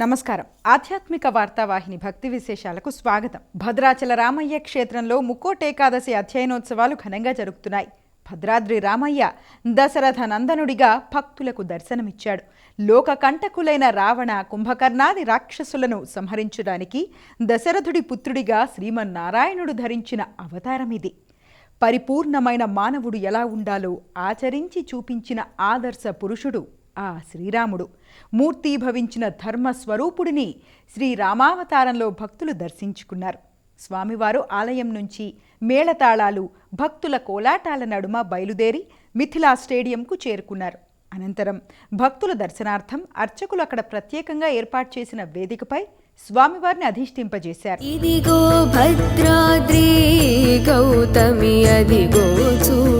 నమస్కారం. ఆధ్యాత్మిక వార్తావాహిని భక్తి విశేషాలకు స్వాగతం. భద్రాచల రామయ్య క్షేత్రంలో ముక్కోటేకాదశి అధ్యయనోత్సవాలు ఘనంగా జరుగుతున్నాయి. భద్రాద్రి రామయ్య దశరథ నందనుడిగా భక్తులకు దర్శనమిచ్చాడు. లోక కంటకులైన రావణ కుంభకర్ణాది రాక్షసులను సంహరించడానికి దశరథుడి పుత్రుడిగా శ్రీమన్నారాయణుడు ధరించిన అవతారం ఇది. పరిపూర్ణమైన మానవుడు ఎలా ఉండాలో ఆచరించి చూపించిన ఆదర్శ పురుషుడు ఆ శ్రీరాముడు. మూర్తీభవించిన ధర్మస్వరూపుడిని శ్రీరామావతారంలో భక్తులు దర్శించుకున్నారు. స్వామివారు ఆలయం నుంచి మేళతాళాలు భక్తుల కోలాటాల నడుమ బయలుదేరి మిథిలా స్టేడియంకు చేరుకున్నారు. అనంతరం భక్తుల దర్శనార్థం అర్చకులు అక్కడ ప్రత్యేకంగా ఏర్పాటు చేసిన వేదికపై స్వామివారిని అధిష్ఠింపజేశారు. ఇదిగో భద్రాద్రి గౌతమి అదిగో చూ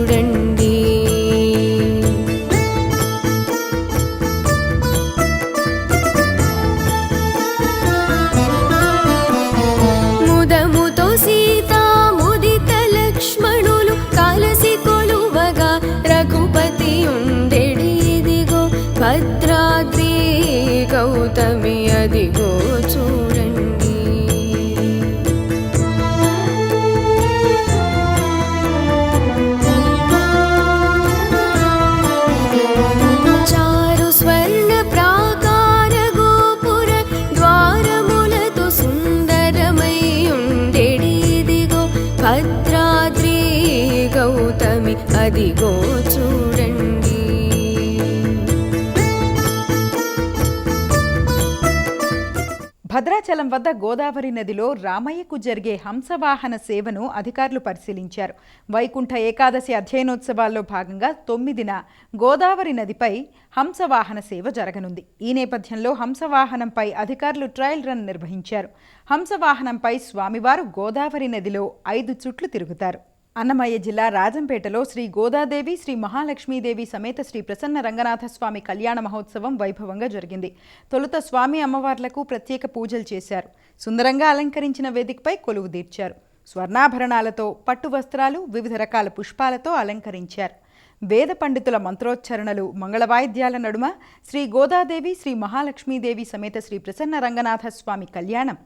భద్రాచలం వద్ద గోదావరి నదిలో రామయ్యకు జరిగే హంసవాహన సేవను అధికారులు పరిశీలించారు. వైకుంఠ ఏకాదశి అధ్యయనోత్సవాల్లో భాగంగా తొమ్మిదిన గోదావరి నదిపై హంసవాహన సేవ జరగనుంది. ఈ నేపథ్యంలో హంసవాహనంపై అధికారులు ట్రయల్ రన్ నిర్వహించారు. హంసవాహనంపై స్వామివారు గోదావరి నదిలో ఐదు చుట్లు తిరుగుతారు. అన్నమయ్య జిల్లా రాజంపేటలో శ్రీ గోదాదేవి శ్రీ మహాలక్ష్మీదేవి సమేత శ్రీ ప్రసన్న రంగనాథ స్వామి కళ్యాణ మహోత్సవం వైభవంగా జరిగింది. తొలుత స్వామి అమ్మవార్లకు ప్రత్యేక పూజలు చేశారు. సుందరంగా అలంకరించిన వేదికపై కొలువు తీర్చారు. స్వర్ణాభరణాలతో పట్టు వస్త్రాలు వివిధ రకాల పుష్పాలతో అలంకరించారు. వేద పండితుల మంత్రోచ్చరణలు మంగళవాయిద్యాల నడుమ శ్రీ గోదాదేవి శ్రీ మహాలక్ష్మీదేవి సమేత శ్రీ ప్రసన్న రంగనాథ స్వామి కళ్యాణం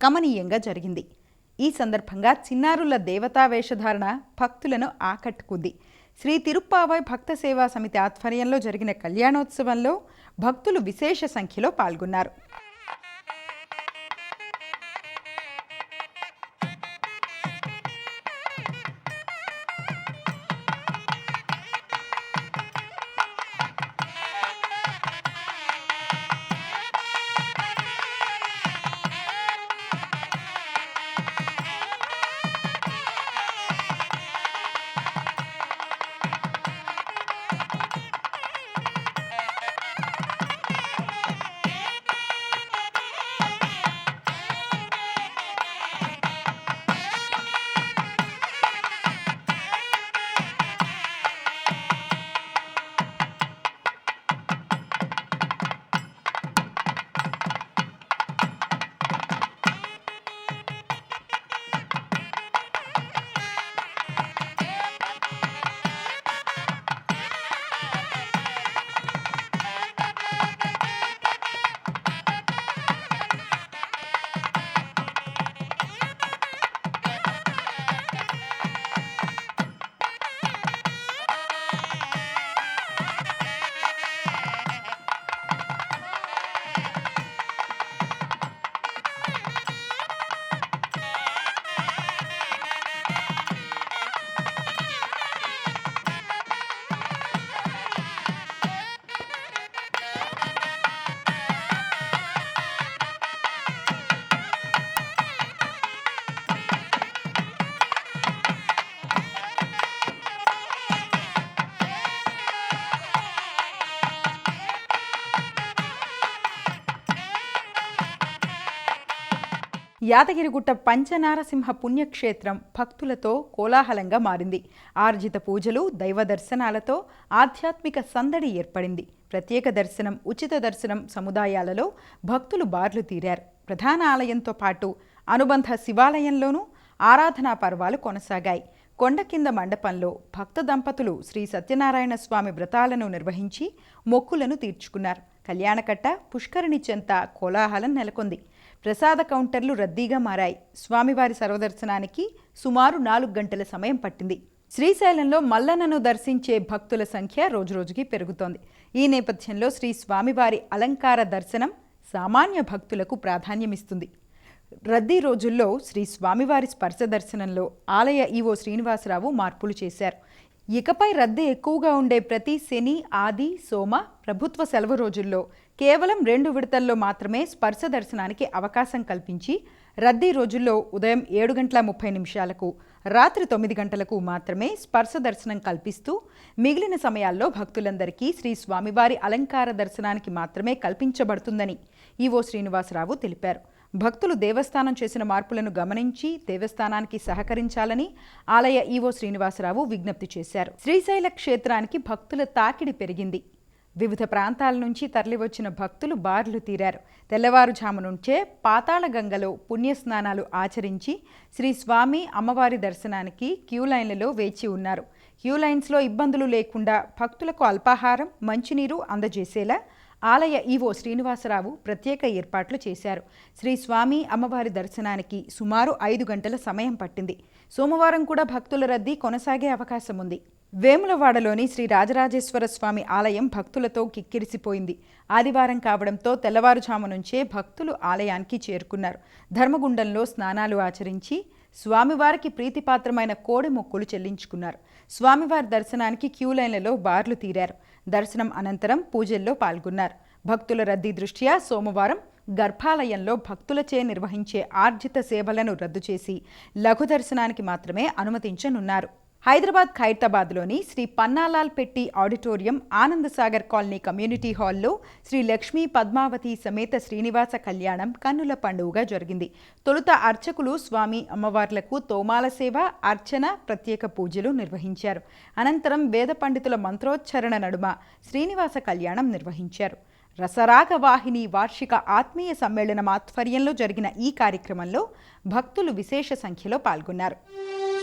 కమనీయంగా జరిగింది. ఈ సందర్భంగా చిన్నారుల దేవతా వేషధారణ భక్తులను ఆకట్టుకుంది. శ్రీ తిరుప్పావాయ్ భక్త సేవా సమితి ఆధ్వర్యంలో జరిగిన కళ్యాణోత్సవంలో భక్తులు విశేష సంఖ్యలో పాల్గొన్నారు. యాదగిరిగుట్ట పంచనారసింహ పుణ్యక్షేత్రం భక్తులతో కోలాహలంగా మారింది. ఆర్జిత పూజలు దైవ దర్శనాలతో ఆధ్యాత్మిక సందడి ఏర్పడింది. ప్రత్యేక దర్శనం ఉచిత దర్శనం సముదాయాలలో భక్తులు బార్లు తీరారు. ప్రధాన ఆలయంతో పాటు అనుబంధ శివాలయంలోనూ ఆరాధనా పర్వాలు కొనసాగాయి. కొండ కింద మండపంలో భక్త దంపతులు శ్రీ సత్యనారాయణ స్వామి వ్రతాలను నిర్వహించి మొక్కులను తీర్చుకున్నారు. కళ్యాణకట్ట పుష్కరిణి చెంత కోలాహలం నెలకొంది. ప్రసాద కౌంటర్లు రద్దీగా మారాయి. స్వామివారి సర్వదర్శనానికి సుమారు నాలుగు గంటల సమయం పట్టింది. శ్రీశైలంలో మల్లన్నను దర్శించే భక్తుల సంఖ్య రోజురోజుకి పెరుగుతోంది. ఈ నేపథ్యంలో శ్రీ స్వామివారి అలంకార దర్శనం సామాన్య భక్తులకు ప్రాధాన్యమిస్తుంది. రద్దీ రోజుల్లో శ్రీ స్వామివారి స్పర్శ దర్శనంలో ఆలయ ఈవో శ్రీనివాసరావు మార్పులు చేశారు. ఇకపై రద్దీ ఎక్కువగా ఉండే ప్రతి శని ఆది సోమ ప్రభుత్వ సెలవు రోజుల్లో కేవలం రెండు విడతల్లో మాత్రమే స్పర్శ దర్శనానికి అవకాశం కల్పించి రద్దీ రోజుల్లో ఉదయం ఏడు గంటల ముప్పై నిమిషాలకు రాత్రి తొమ్మిది గంటలకు మాత్రమే స్పర్శ దర్శనం కల్పిస్తూ మిగిలిన సమయాల్లో భక్తులందరికీ శ్రీ స్వామివారి అలంకార దర్శనానికి మాత్రమే కల్పించబడుతుందని ఈవో శ్రీనివాసరావు తెలిపారు. భక్తులు దేవస్థానం చేసిన మార్పులను గమనించి దేవస్థానానికి సహకరించాలని ఆలయ ఈవో శ్రీనివాసరావు విజ్ఞప్తి చేశారు. శ్రీశైల క్షేత్రానికి భక్తుల తాకిడి పెరిగింది. వివిధ ప్రాంతాల నుంచి తరలివచ్చిన భక్తులు బార్లు తీరారు. తెల్లవారుజాము నుంచే పాతాళగంగలో పుణ్యస్నానాలు ఆచరించి శ్రీ స్వామి అమ్మవారి దర్శనానికి క్యూ లైన్లలో వేచి ఉన్నారు. క్యూ లైన్స్లో ఇబ్బందులు లేకుండా భక్తులకు అల్పాహారం మంచినీరు అందజేసేలా ఆలయ ఈవో శ్రీనివాసరావు ప్రత్యేక ఏర్పాట్లు చేశారు. శ్రీ స్వామి అమ్మవారి దర్శనానికి సుమారు ఐదు గంటల సమయం పట్టింది. సోమవారం కూడా భక్తుల రద్దీ కొనసాగే అవకాశం ఉంది వేములవాడలోని శ్రీ రాజరాజేశ్వర స్వామి ఆలయం భక్తులతో కిక్కిరిసిపోయింది. ఆదివారం కావడంతో తెల్లవారుజాము నుంచే భక్తులు ఆలయానికి చేరుకున్నారు. ధర్మగుండంలో స్నానాలు ఆచరించి స్వామివారికి ప్రీతిపాత్రమైన కోడి మొక్కులు చెల్లించుకున్నారు. స్వామివారి దర్శనానికి క్యూ లైన్లలో బార్లు తీరారు. దర్శనం అనంతరం పూజల్లో పాల్గొన్నారు. భక్తుల రద్దీ దృష్ట్యా సోమవారం గర్భాలయంలో భక్తులచే నిర్వహించే ఆర్జిత సేవలను రద్దు చేసి లఘు దర్శనానికి మాత్రమే అనుమతించనున్నారు. హైదరాబాద్ ఖైరతాబాద్లోని శ్రీ పన్నాలాల్ పెట్టి ఆడిటోరియం ఆనందసాగర్ కాలనీ కమ్యూనిటీ హాల్లో శ్రీ లక్ష్మీ పద్మావతి సమేత శ్రీనివాస కళ్యాణం కన్నుల పండుగగా జరిగింది. తొలుత అర్చకులు స్వామి అమ్మవార్లకు తోమాల సేవ అర్చన ప్రత్యేక పూజలు నిర్వహించారు. అనంతరం వేద పండితుల మంత్రోచ్చరణ నడుమ శ్రీనివాస కళ్యాణం నిర్వహించారు. రసరాగ వాహిని వార్షిక ఆత్మీయ సమ్మేళనం ఆధ్వర్యంలో జరిగిన ఈ కార్యక్రమంలో భక్తులు విశేష సంఖ్యలో పాల్గొన్నారు.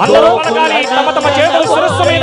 అందరూ తమ తమ చేతులు శిరస్సు మీద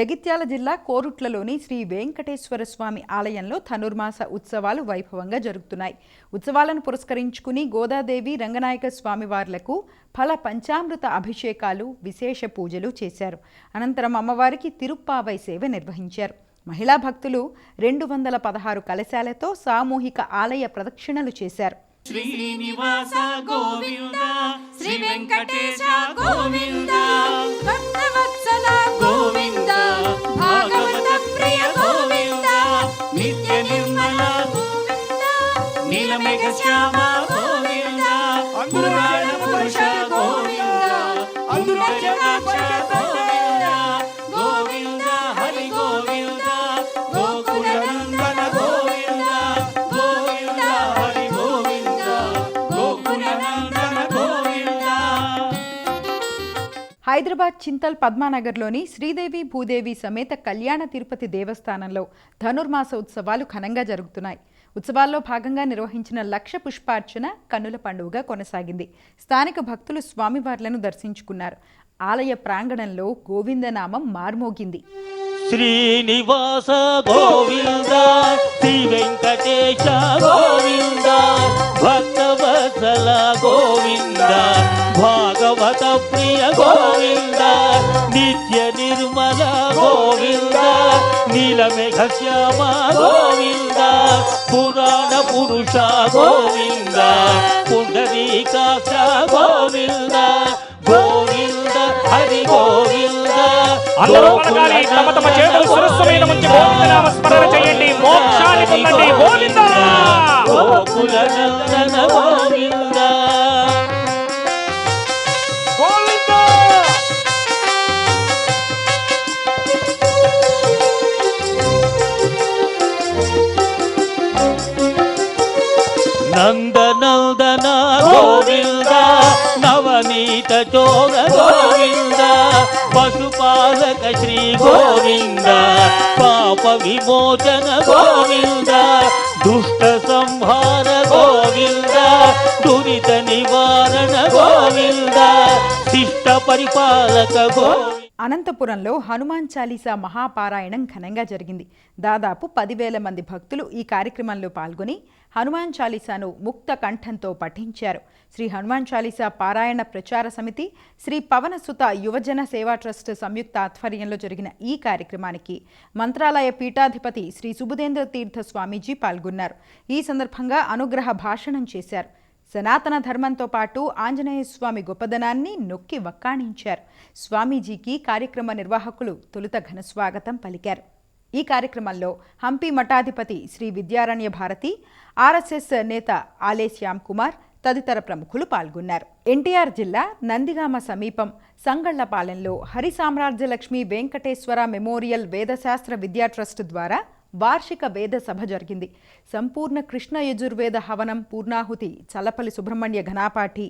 జగిత్యాల జిల్లా కోరుట్లలోని శ్రీ వెంకటేశ్వర స్వామి ఆలయంలో ధనుర్మాస ఉత్సవాలు వైభవంగా జరుగుతున్నాయి. ఉత్సవాలను పురస్కరించుకుని గోదాదేవి రంగనాయక స్వామివార్లకు ఫల పంచామృత అభిషేకాలు విశేష పూజలు చేశారు. అనంతరం అమ్మవారికి తిరుప్పావై సేవ నిర్వహించారు. మహిళా భక్తులు రెండు వందల పదహారు కలశాలతో సామూహిక ఆలయ ప్రదక్షిణలు చేశారు. శ్రీనివాస గోవింద శ్రీ వెంకటేశ గోవింద భక్తవత్సల గోవింద. హైదరాబాద్ చింతల్ పద్మానగర్లోని శ్రీదేవి భూదేవి సమేత కళ్యాణ తిరుపతి దేవస్థానంలో ధనుర్మాస ఉత్సవాలు ఘనంగా జరుగుతున్నాయి. ఉత్సవాల్లో భాగంగా నిర్వహించిన లక్ష పుష్పార్చన కన్నుల పండుగగా కొనసాగింది. స్థానిక భక్తులు స్వామివార్లను దర్శించుకున్నారు. ఆలయ ప్రాంగణంలో గోవిందనామం మార్మోగింది. శ్రీనివాస గోవింద శ్రీ వెంకటేశ గోవింద భక్తవత్సల గోవింద భాగవత ప్రియ గోవింద నిత్య నిర్మల గోవింద నీలమేఘ శ్యామ గోవింద. పురాణ పురుష గోవింద పుండరీకాక్ష గోవింద గోవింద హరి గోవింద. అందరూ పలకాలి తమ తమ చేతులు ఉంచి గోవిందనామ స్మరణ చేయండి. మోక్షాన్ని పొందండి. గోవింద! గోకుల నందన గోవింద పాప విమోచన గోవింద దుష్ట సంహార గోవింద దురిత నివారణ గోవింద శిష్ట పరిపాలక గోవింద. అనంతపురంలో హనుమాన్ చాలీసా మహాపారాయణం ఘనంగా జరిగింది. దాదాపు పదివేల మంది భక్తులు ఈ కార్యక్రమంలో పాల్గొని హనుమాన్ చాలీసాను ముక్త కంఠంతో పఠించారు. శ్రీ హనుమాన్ చాలీసా పారాయణ ప్రచార సమితి శ్రీ పవనసుత యువజన సేవా ట్రస్ట్ సంయుక్త ఆధ్వర్యంలో జరిగిన ఈ కార్యక్రమానికి మంత్రాలయ పీఠాధిపతి శ్రీ సుబుదేంద్ర తీర్థ స్వామీజీ పాల్గొన్నారు. ఈ సందర్భంగా అనుగ్రహ భాషణం చేశారు. సనాతన ధర్మంతో పాటు ఆంజనేయ స్వామి గొప్పదనాన్ని నొక్కి వక్కాణించారు. స్వామీజీకి కార్యక్రమ నిర్వాహకులు తొలుత ఘనస్వాగతం పలికారు. ఈ కార్యక్రమంలో హంపి మఠాధిపతి శ్రీ విద్యారణ్య భారతి ఆర్ఎస్ఎస్ నేత ఆలే శ్యామ్ కుమార్ తదితర ప్రముఖులు పాల్గొన్నారు. ఎన్టీఆర్ జిల్లా నందిగామ సమీపం సంగళ్ళపాలెంలో హరి సామ్రాజ్యలక్ష్మి వెంకటేశ్వర మెమోరియల్ వేదశాస్త్ర విద్యా ట్రస్ట్ ద్వారా వార్షిక వేద సభ జరిగింది. సంపూర్ణ కృష్ణ యజుర్వేద హవనం పూర్ణాహుతి చల్లపల్లి సుబ్రహ్మణ్య ఘనాపాఠి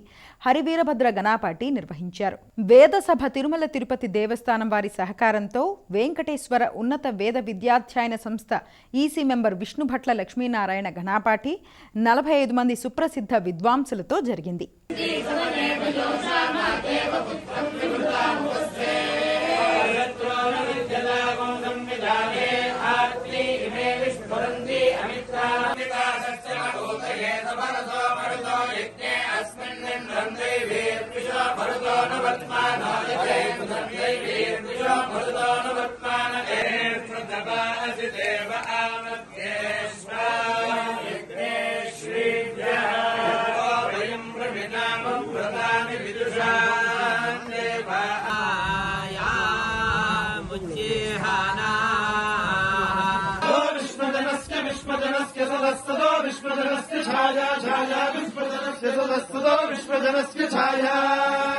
హరివీరభద్ర ఘనాపాఠి నిర్వహించారు. వేద సభ తిరుమల తిరుపతి దేవస్థానం వారి సహకారంతో వెంకటేశ్వర ఉన్నత వేద విద్యాధ్యాయన సంస్థ ఈసీ మెంబర్ విష్ణుభట్ల లక్ష్మీనారాయణ ఘనాపాఠి నలభై ఐదు మంది సుప్రసిద్ధ విద్వాంసులతో జరిగింది. छाया छाया विश्वजनस्य सदस्ततो विश्वजनस्य छाया